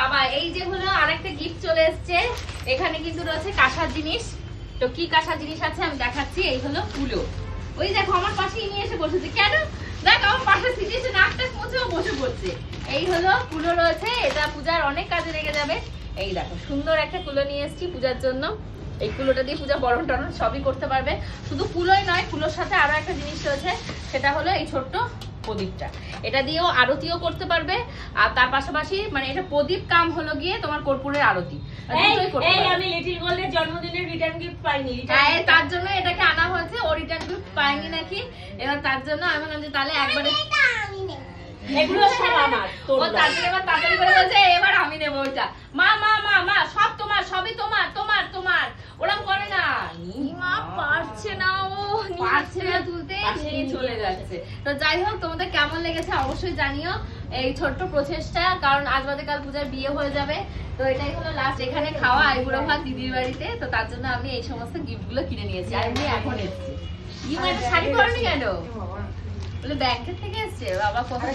বাবা, এই যে হলো আরেকটা গিফট চলে এসেছে। এখানে কিন্তু রয়েছে কাঁসার জিনিস। তো কি কাঁসার জিনিস আছে আমি দেখাচ্ছি, এই হলো কুলো। ওই দেখো, আমার পাশেই নিয়ে এসে বসেছে। কেন? দেখ, আমার পাশে সিটে নাকটা মুছেও বসে পড়ছে। এই হলো কুলো রয়েছে, এটা পূজার অনেক কাজে লেগে যাবে। এই দেখো, সুন্দর একটা কুলো নিয়ে এসেছি পূজার জন্য। এই কুলোটা দিয়ে পূজা বরণ টরণ সবই করতে পারবে। শুধু কুলোই নয়, কুলোর সাথে আরও একটা জিনিস রয়েছে, সেটা হলো এই ছোট্ট প্রদীপটা। এটা দিয়েও আরতিও করতে পারবে। আর তার পাশাপাশি মানে এটা প্রদীপ কাম হলো গিয়ে তোমার কর্পূরের আরতি। আমি লিটিল গোল্ডের জন্মদিনের রিটার্ন গিফট পাইনি হ্যাঁ, তার জন্য এটাকে আনা হয়েছে ও রিটার্ন গিফট পায়নি নাকি? এবার তার জন্য আমি বললাম যে তাহলে একবারে এগুলো সব আমার ও না। এবার তাড়াতাড়ি করে বলছে এবার আমি নেব ওইটা। মা মা মা মা সব তোমার সবই তোমার তোমার তোমার ওরম করে না মা পারছে না ও পারছে না তুলতে চলে যাচ্ছে। তো যাই হোক তোমাদের কেমন লেগেছে অবশ্যই জানিও। এই ছোট্ট প্রচেষ্টা কারণ আজ বাদে কাল পূজার বিয়ে হয়ে যাবে। তো এটাই হলো লাস্ট এখানে খাওয়া আইবুড়ো ভাত দিদির বাড়িতে। তো তার জন্য আমি এই সমস্ত গিফটগুলো কিনে নিয়েছি। আর এমনি এখন এসেছি। ইউ মানে শাড়ি পরনি কেন? বলে ব্যাংকের থেকে এসছে। বাবা কোথায়?